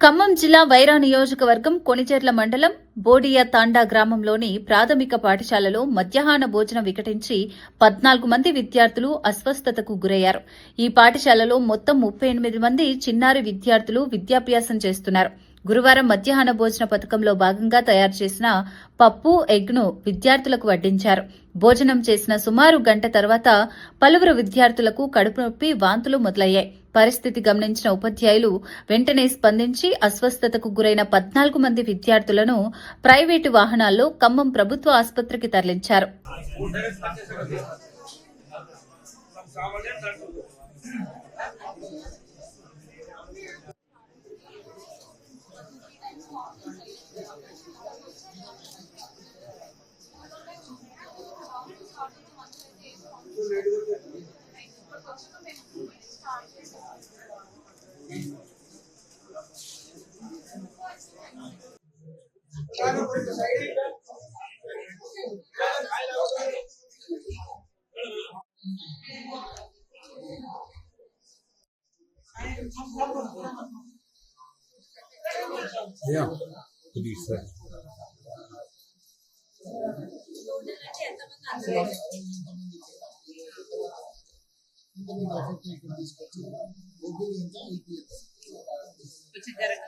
ఖమ్మం జిల్లా వైరా నియోజకవర్గం కొణిచెర్ల మండలం బోడియా తాండా గ్రామంలోని ప్రాథమిక పాఠశాలలో మధ్యాహ్న భోజనం వికటించి పద్నాలుగు మంది విద్యార్థులు అస్వస్థతకు గురయ్యారు. ఈ పాఠశాలలో మొత్తం ముప్పై ఎనిమిది మంది చిన్నారి విద్యార్థులు విద్యాభ్యాసం చేస్తున్నారు. గురువారం మధ్యాహ్న భోజన పథకంలో భాగంగా తయారు చేసిన పప్పు ఎగ్ను విద్యార్థులకు వడ్డించారు. భోజనం చేసిన సుమారు గంట తర్వాత పలువురు విద్యార్థులకు కడుపు నొప్పి వాంతులు మొదలయ్యాయి. పరిస్థితి గమనించిన ఉపాధ్యాయులు వెంటనే స్పందించి అస్వస్థతకు గురైన పద్నాలుగు మంది విద్యార్థులను ప్రైవేటు వాహనాల్లో ఖమ్మం ప్రభుత్వ ఆసుపత్రికి తరలించారు. Ja, belyse. typically often taken this criteria, obedient to EPS. Which is correct.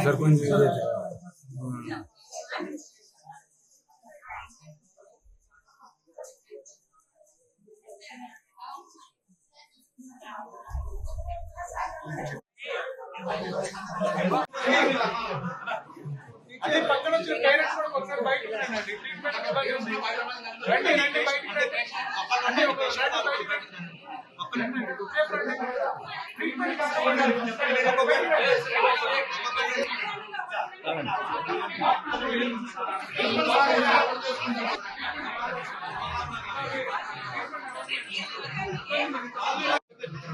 Sir कौन सी అదే పక్కన వచ్చిన పేరెంట్స్ కూడా ఒకసారి బయటకు రండి రండి రండి బయటకు రండి అంటే ఒక రండి బయటకు రండి. Treatment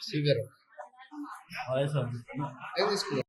Severo. Oh, eso. Es